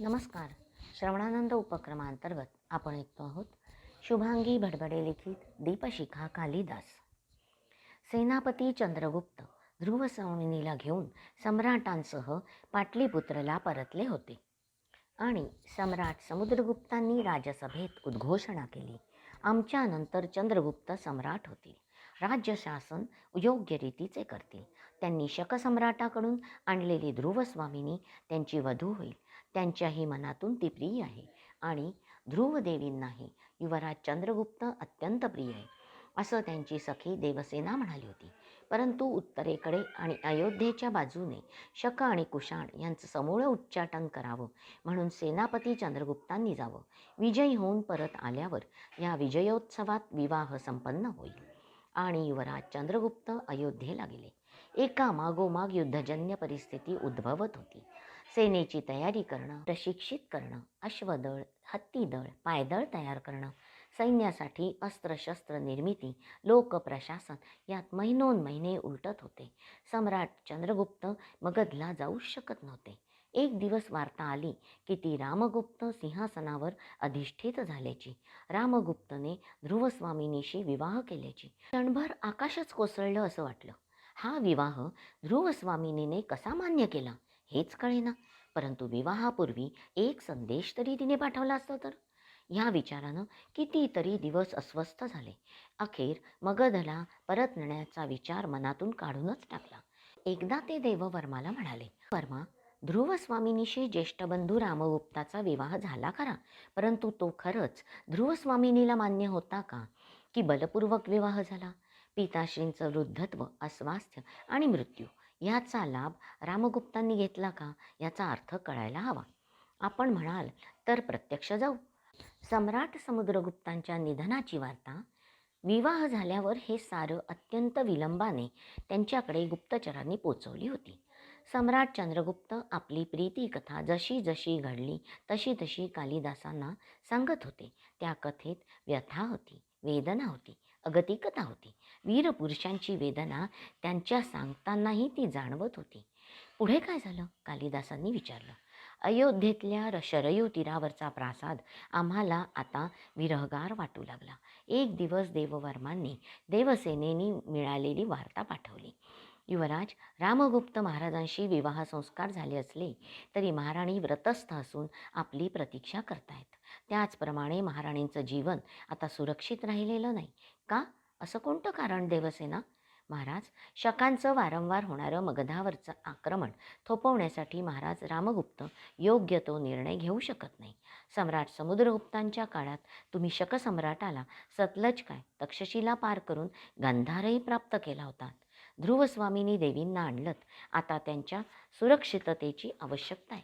नमस्कार. श्रवणानंद उपक्रमांतर्गत आपण ऐकतो आहोत शुभांगी भडबडे लिखित दीपशिखा कालिदास. सेनापती चंद्रगुप्त ध्रुवस्वामिनीला घेऊन सम्राटांसह पाटलीपुत्रला परतले होते आणि सम्राट समुद्रगुप्तांनी राजसभेत उद्घोषणा केली. आमच्यानंतर चंद्रगुप्त सम्राट होतील राज्यशासन योग्य रीतीचे करतील त्यांनी शकसम्राटाकडून आणलेली ध्रुवस्वामिनी त्यांची वधू होईल. त्यांच्याही मनातून ती प्रिय आहे. आणि ध्रुवदेवींनाही युवराज चंद्रगुप्त अत्यंत प्रिय आहे. असं त्यांची सखी देवसेना म्हणाली होती. परंतु उत्तरेकडे आणि अयोध्येच्या बाजूने शक आणि कुशाण यांचं समूळ उच्चाटन करावं म्हणून सेनापती चंद्रगुप्तांनी जावं. विजयी होऊन परत आल्यावर या विजयोत्सवात विवाह संपन्न होईल. आणि युवराज चंद्रगुप्त अयोध्येला गेले. एका मागोमाग युद्धजन्य परिस्थिती उद्भवत होती. सेनेची तयारी करणं प्रशिक्षित करणं अश्वदळ हत्तीदळ पायदळ तयार करणं सैन्यासाठी अस्त्रशस्त्र निर्मिती लोकप्रशासन यात महिनोन महिने उलटत होते. सम्राट चंद्रगुप्त मगधला जाऊ शकत नव्हते. एक दिवस वार्ता आली की ती रामगुप्त सिंहासनावर अधिष्ठित झाल्याची रामगुप्तने ध्रुवस्वामिनीशी विवाह केल्याची. क्षणभर आकाशच कोसळलं असं वाटलं. हा विवाह ध्रुवस्वामिनीने कसा मान्य केला हेच कळेना. परंतु विवाहापूर्वी एक संदेश तरी तिने पाठवला असता तर? ह्या विचारानं कितीतरी दिवस अस्वस्थ झाले. अखेर मगधला परत नेण्याचा विचार मनातून काढूनच टाकला. एकदा ते देववर्माला म्हणाले वर्मा ध्रुवस्वामिनीशी ज्येष्ठ बंधू रामगुप्ताचा विवाह झाला खरा परंतु तो खरंच ध्रुवस्वामिनीला मान्य होता का? की बलपूर्वक विवाह झाला? पिताश्रींचं वृद्धत्व अस्वास्थ्य आणि मृत्यू याचा लाभ रामगुप्तांनी घेतला का? याचा अर्थ कळायला हवा. आपण म्हणाल तर प्रत्यक्ष जाऊ. सम्राट समुद्रगुप्तांच्या निधनाची वार्ता विवाह झाल्यावर हे सारं अत्यंत विलंबाने त्यांच्याकडे गुप्तचरांनी पोचवली होती. सम्राट चंद्रगुप्त आपली प्रीती कथा जशी जशी घडली तशी तशी कालिदासांना सांगत होते. त्या कथेत व्यथा होती वेदना होती. अगतिकता होती. वीरपुरुषांची वेदना त्यांच्या सांगतानाही ती जाणवत होती. पुढे काय झालं? कालिदासांनी विचारलं. अयोध्येतल्या शरयू तीरावरचा प्रासाद आम्हाला आता विरहगार वाटू लागला. एक दिवस देववर्मांनी देवसेनेनी मिळालेली वार्ता पाठवली. युवराज रामगुप्त महाराजांशी विवाह संस्कार झाले असले तरी महाराणी व्रतस्थ असून आपली प्रतीक्षा करतायत. त्याचप्रमाणे महाराणींचं जीवन आता सुरक्षित राहिलेलं नाही. का? असं कोणतं कारण देवसेना? महाराज शकांचं वारंवार होणारं मगधावरचं आक्रमण थोपवण्यासाठी महाराज रामगुप्त योग्य तो निर्णय घेऊ शकत नाही. सम्राट समुद्रगुप्तांच्या काळात तुम्ही शकसम्राटाला सतलज काय? तक्षशिला पार करून गंधारही प्राप्त केला होता. ध्रुवस्वामिनी देवींना आणलत. आता त्यांच्या सुरक्षिततेची आवश्यकता आहे.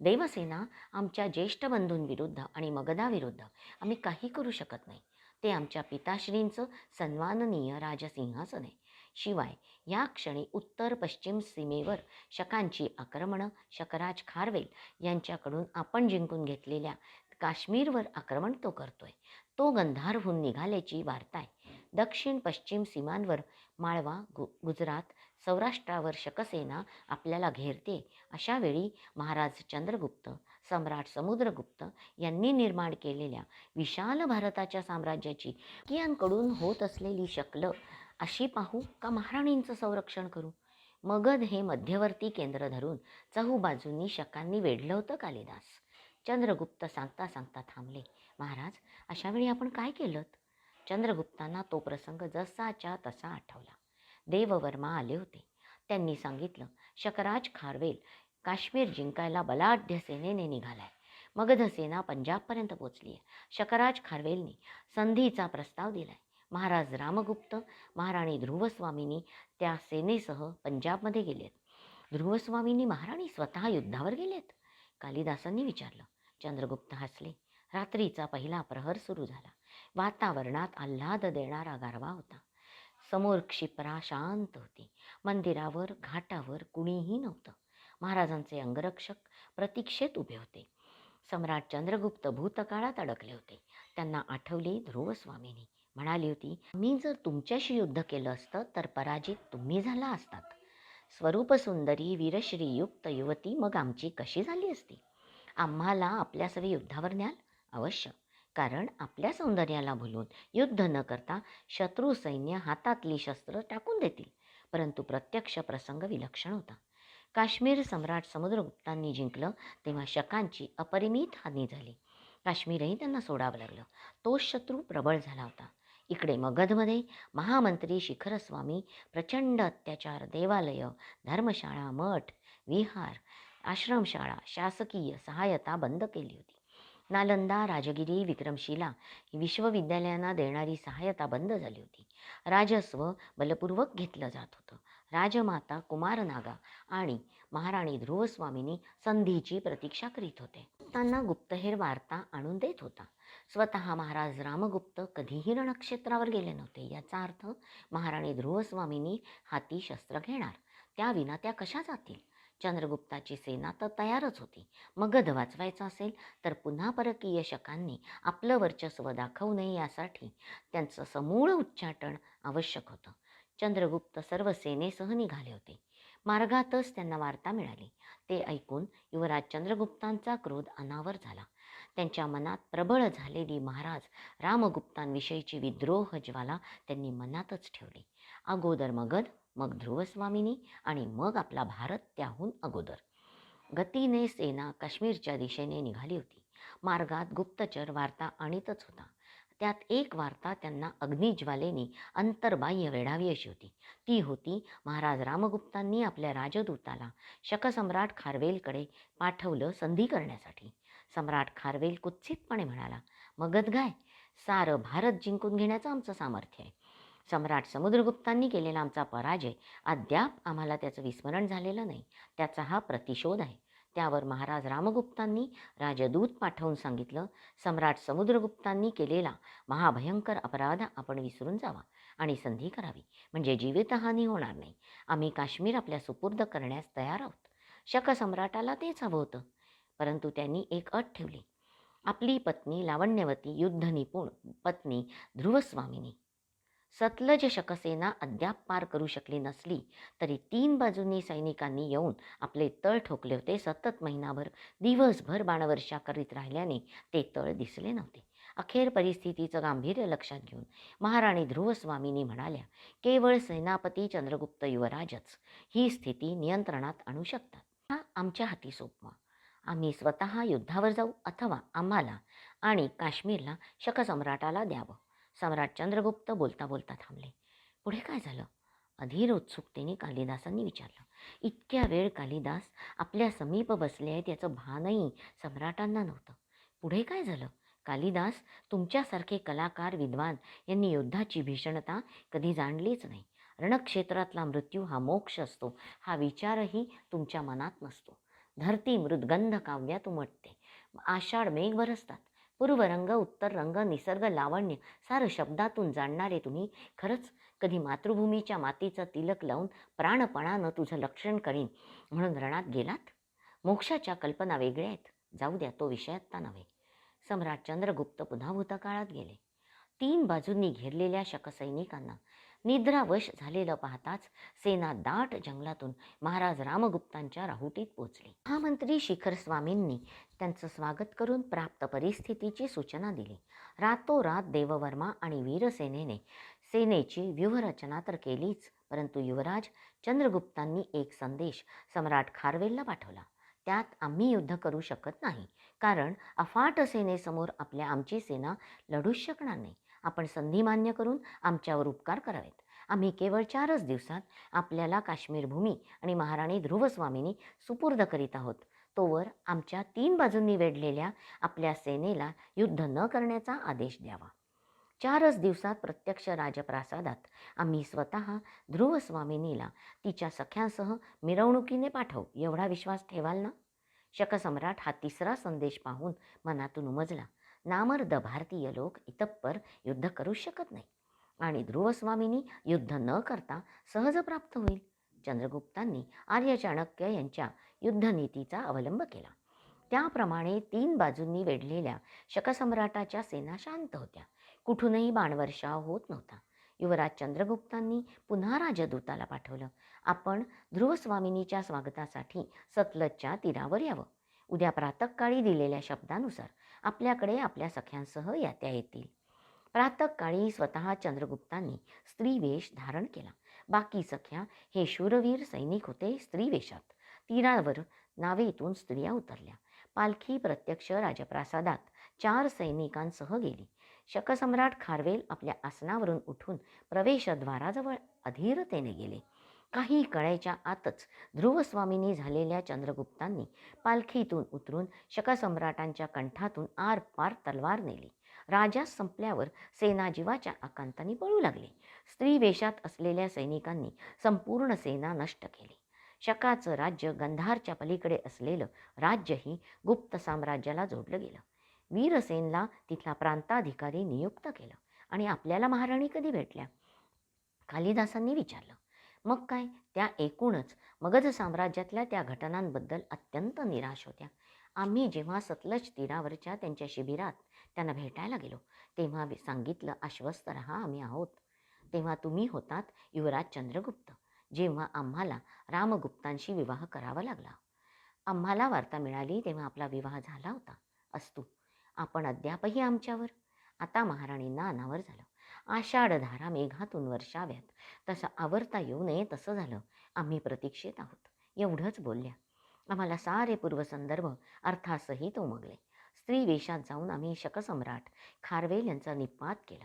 देवसेना आमच्या ज्येष्ठ बंधूंविरुद्ध आणि मगधाविरुद्ध आम्ही काही करू शकत नाही. ते आमच्या पिताश्रींचं सन्माननीय राजसिंहासन आहे. शिवाय या क्षणी उत्तर पश्चिम सीमेवर शकांची आक्रमणं शकराज खारवेल यांच्याकडून आपण जिंकून घेतलेल्या काश्मीरवर आक्रमण तो करतोय. तो गंधारहून निघाल्याची वार्ता आहे दक्षिण पश्चिम सीमांवर माळवा गु गुजरात सौराष्ट्रावर शकसेना आपल्याला घेरते. अशा वेळी महाराज चंद्रगुप्त सम्राट समुद्रगुप्त यांनी निर्माण केलेल्या विशाल भारताच्या साम्राज्याची कियांकडून होत असलेली शकलं अशी पाहू का महाराणींचं संरक्षण करू? मगध हे मध्यवर्ती केंद्र धरून चहूबाजूंनी शकांनी वेढलं होतं कालिदास. चंद्रगुप्त सांगता सांगता थांबले. महाराज अशावेळी आपण काय केलं चंद्रगुप्तांना तो प्रसंग जसाच्या तसा आठवला. देववर्मा आले होते. त्यांनी सांगितलं शकराज खारवेल काश्मीर जिंकायला बलाढ्य सेनेने निघालाय. मगधसेना पंजाबपर्यंत पोचली आहे शकराज खारवेलने संधीचा प्रस्ताव दिलाय. महाराज रामगुप्त महाराणी ध्रुवस्वामींनी त्या सेनेसह पंजाबमध्ये गेलेत. ध्रुवस्वामींनी महाराणी स्वतः युद्धावर गेलेत. कालिदासांनी विचारलं. चंद्रगुप्त हसले. रात्रीचा पहिला प्रहर सुरू झाला. वातावरणात आल्हाद देणारा गारवा होता. समोर क्षिप्रा शांत होती. मंदिरावर घाटावर कुणीही नव्हतं. महाराजांचे अंगरक्षक प्रतीक्षेत उभे होते. सम्राट चंद्रगुप्त भूतकाळात अडकले होते. त्यांना आठवली ध्रुवस्वामीनी. म्हणाली होती मी जर तुमच्याशी युद्ध केलं असतं तर पराजित तुम्ही झाला असतात. स्वरूपसुंदरी वीरश्रीयुक्त युवती मग आमची कशी झाली असती? आम्हाला आपल्यासवी युद्धावर न्याल. अवश्य कारण आपल्या सौंदर्याला भुलून युद्ध न करता शत्रू सैन्य हातातली शस्त्र टाकून देतील. परंतु प्रत्यक्ष प्रसंग विलक्षण होता. काश्मीर सम्राट समुद्रगुप्तांनी जिंकलं तेव्हा शकांची अपरिमित हानी झाली. काश्मीरही त्यांना सोडावं लागलं. तो शत्रू प्रबळ झाला होता. इकडे मगधमध्ये महामंत्री शिखरस्वामी प्रचंड अत्याचार देवालय धर्मशाळा मठ विहार आश्रमशाळा शासकीय सहायता बंद केली होती. नालंदा राजगिरी विक्रमशिला विश्वविद्यालयांना देणारी सहायता बंद झाली होती. राजस्व बलपूर्वक घेतलं जात होतं. राजमाता कुमारनागा आणि महाराणी ध्रुवस्वामींनी संधीची प्रतीक्षा करीत होते. त्यांना गुप्तहेर वार्ता आणून देत होता. स्वतः महाराज रामगुप्त कधीही रणक्षेत्रावर गेले नव्हते. याचा अर्थ महाराणी ध्रुवस्वामींनी हाती शस्त्र घेणार. त्याविना त्या कशा जातील? चंद्रगुप्ताची सेना तर तयारच होती. मगध वाचवायचं असेल तर पुन्हा परकीय शकांनी आपलं वर्चस्व दाखवू नये यासाठी त्यांचं समूळ उच्चाटन आवश्यक होतं. चंद्रगुप्त सर्व सेनेसह निघाले होते. मार्गातच त्यांना वार्ता मिळाली. ते ऐकून युवराज चंद्रगुप्तांचा क्रोध अनावर झाला. त्यांच्या मनात प्रबळ झालेली महाराज रामगुप्तांविषयीची विद्रोह ज्वाला त्यांनी मनातच ठेवली. अगोदर मगध मग ध्रुवस्वामिनी आणि मग आपला भारत त्याहून अगोदर. गतीने सेना काश्मीरच्या दिशेने निघाली होती. मार्गात गुप्तचर वार्ता आणीतच होता. त्यात एक वार्ता त्यांना अग्निज्वालेनी अंतर्बाह्य वेढावी अशी होती. ती होती महाराज रामगुप्तांनी आपल्या राजदूताला शकसम्राट खारवेलकडे पाठवलं संधी करण्यासाठी. सम्राट खारवेल कुत्सितपणे म्हणाला मगध गाय सारं भारत जिंकून घेण्याचं आमचं सामर्थ्य आहे. सम्राट समुद्रगुप्तांनी केलेला आमचा पराजय अद्याप आम्हाला त्याचं विस्मरण झालेलं नाही. त्याचा हा प्रतिशोध आहे. त्यावर महाराज रामगुप्तांनी राजदूत पाठवून सांगितलं सम्राट समुद्रगुप्तांनी केलेला महाभयंकर अपराध आपण विसरून जावा आणि संधी करावी. म्हणजे जीवितहानी होणार नाही. आम्ही काश्मीर आपल्या सुपूर्द करण्यास तयार आहोत. शक सम्राटाला तेच हवं होतं. परंतु त्यांनी एक अट ठेवली. आपली पत्नी लावण्यवती युद्धनिपुण पत्नी ध्रुवस्वामिनी. सतलज शकसेना अद्याप पार करू शकली नसली तरी तीन बाजूंनी सैनिकांनी येऊन आपले तळ ठोकले होते. सतत महिनाभर दिवसभर बाणवर्षा करीत राहिल्याने ते तळ दिसले नव्हते. अखेर परिस्थितीचं गांभीर्य लक्षात घेऊन महाराणी ध्रुवस्वामीनी म्हणाल्या केवळ सेनापती चंद्रगुप्त युवराजच ही स्थिती नियंत्रणात आणू शकतात. हा आमच्या हाती सोपवा. आम्ही स्वतः युद्धावर जाऊ अथवा आम्हाला आणि काश्मीरला शकसम्राटाला द्यावं. सम्राट चंद्रगुप्त बोलता बोलता थांबले. पुढे काय झालं? अधीर उत्सुकतेने कालिदासांनी विचारलं. इतक्या वेळ कालिदास आपल्या समीप बसले आहेत याचं भानही सम्राटांना नव्हतं. पुढे काय झालं? कालिदास तुमच्यासारखे कलाकार विद्वान यांनी युद्धाची भीषणता कधी जाणलीच नाही. रणक्षेत्रातला मृत्यू हा मोक्ष असतो. हा विचारही तुमच्या मनात नसतो. धरती मृदगंध काव्यात उमटते. आषाढ मेघ बरसतात. पूर्वरंग उत्तर रंग निसर्ग लावण्य सारं शब्दातून जाणणारे तुम्ही. खरंच कधी मातृभूमीच्या मातीचा तिलक लावून प्राणपणानं तुझं लक्षण करीन म्हणून रणात गेलात? मोक्षाच्या कल्पना वेगळ्या आहेत. जाऊ द्या तो विषयत्ता नव्हे. सम्राट चंद्रगुप्त पुन्हा भूतकाळात गेले. तीन बाजूंनी घेरलेल्या शकसैनिकांना निद्रावश झालेलं पाहताच सेना दाट जंगलातून महाराज रामगुप्तांच्या राहुटीत पोचली. महामंत्री शिखर स्वामींनी त्यांचं स्वागत करून प्राप्त परिस्थितीची सूचना दिली. रातोरात देववर्मा आणि वीरसेनेने सेनेची व्यूहरचना तर केलीच परंतु युवराज चंद्रगुप्तांनी एक संदेश सम्राट खारवेलला पाठवला. त्यात आम्ही युद्ध करू शकत नाही कारण अफाट सेनेसमोर आपल्या आमची सेना लढूच शकणार नाही. आपण संधी मान्य करून आमच्यावर उपकार करावेत. आम्ही केवळ चारच दिवसात आपल्याला काश्मीर भूमी आणि महाराणी ध्रुवस्वामींनी सुपूर्द करीत आहोत. तोवर आमच्या तीन बाजूंनी वेढलेल्या आपल्या सेनेला युद्ध न करण्याचा आदेश द्यावा. चारच दिवसात प्रत्यक्ष राजप्रासादात आम्ही स्वतः ध्रुवस्वामिनीला तिच्या सख्यांसह मिरवणुकीने पाठवू एवढा विश्वास ठेवाल ना? शकसम्राट हा तिसरा संदेश पाहून मनातून उमजला. नामर्द भारतीय लोक इतप्पर युद्ध करू शकत नाही. आणि ध्रुवस्वामींनी युद्ध न करता सहज प्राप्त होईल. चंद्रगुप्तांनी आर्य चाणक्य यांच्या युद्धनीतीचा अवलंब केला. त्याप्रमाणे तीन बाजूंनी वेढलेल्या शकसम्राटाच्या सेना शांत होत्या. कुठूनही बाणवर्षाव होत नव्हता. युवराज चंद्रगुप्तांनी पुन्हा राजदूताला पाठवलं. आपण ध्रुवस्वामिनीच्या स्वागतासाठी सतलजच्या तीरावर यावं. उद्या प्रातःकाळी दिलेल्या शब्दानुसार आपल्याकडे आपल्या सख्यांसह यात्या येतील. प्रातःकाळी स्वतः चंद्रगुप्तांनी स्त्रीवेश धारण केला. बाकी सख्या हे शूरवीर सैनिक होते स्त्रीवेशात तीरावर नावेतून स्त्रिया उतरल्या. पालखी प्रत्यक्ष राजप्रासादात चार सैनिकांसह गेली. शकसम्राट खारवेल आपल्या आसनावरून उठून प्रवेशद्वाराजवळ अधीरतेने गेले. काही कळायच्या आतच ध्रुवस्वामींनी झालेल्या चंद्रगुप्तांनी पालखीतून उतरून शकसम्राटांच्या कंठातून आर पार तलवार नेली. राजा संपल्यावर सेना जीवाच्या आकांताने पळू लागले. स्त्री वेशात असलेल्या सैनिकांनी संपूर्ण सेना नष्ट केली. शकाचं राज्य गंधारच्या पलीकडे असलेलं राज्यही गुप्त साम्राज्याला जोडलं गेलं. वीरसेनला तिथला प्रांताधिकारी नियुक्त केलं आणि आपल्याला महाराणी कधी भेटल्या? कालिदासांनी विचारलं. मग काय? त्या एकूणच मगध साम्राज्यातल्या त्या घटनांबद्दल अत्यंत निराश होत्या. आम्ही जेव्हा सतलज तीरावरच्या त्यांच्या शिबिरात त्यांना भेटायला गेलो तेव्हा सांगितलं आश्वस्त रहा आम्ही आहोत. तेव्हा तुम्ही होतात युवराज चंद्रगुप्त जेव्हा आम्हाला रामगुप्तांशी विवाह करावा लागला. आम्हाला वार्ता मिळाली तेव्हा आपला विवाह झाला होता. असतो आपण अद्यापही आमच्यावर? आता महाराणींना अनावर झालं. आषाढधारा मेघातून वर्षाव्यात. तसं आवरता येऊ नये तसं झालं. आम्ही प्रतीक्षेत आहोत. एवढंच बोलल्या. आम्हाला सारे पूर्वसंदर्भ अर्थासहित उमगले. स्त्री वेशात जाऊन आम्ही शकसम्राट खारवेल यांचा निपात केला.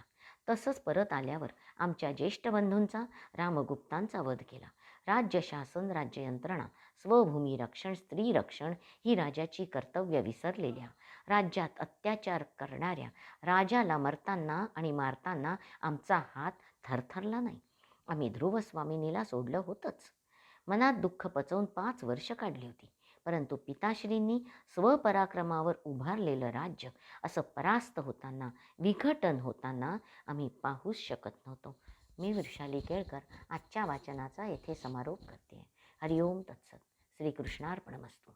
तसंच परत आल्यावर आमच्या ज्येष्ठ बंधूंचा रामगुप्तांचा वध केला. राज्य शासन राज्य यंत्रणा स्वभूमी रक्षण स्त्री रक्षण ही राजाची कर्तव्य विसरलेल्या राज्यात अत्याचार करणाऱ्या राजाला मरताना आणि मारताना आमचा हात थरथरला नाही. आम्ही ध्रुवस्वामिनीला सोडलं होतंच. मनात दुःख पचवून पाच वर्ष काढली होती. परंतु पिताश्रींनी स्वपराक्रमावर उभारलेलं राज्य असं परास्त होताना विघटन होताना आम्ही पाहूच शकत नव्हतो. मी वृषाली केळकर आजच्या वाचनाचा येथे समारोप करते. हरिओम तत्सत. श्रीकृष्णार्पणमस्तू.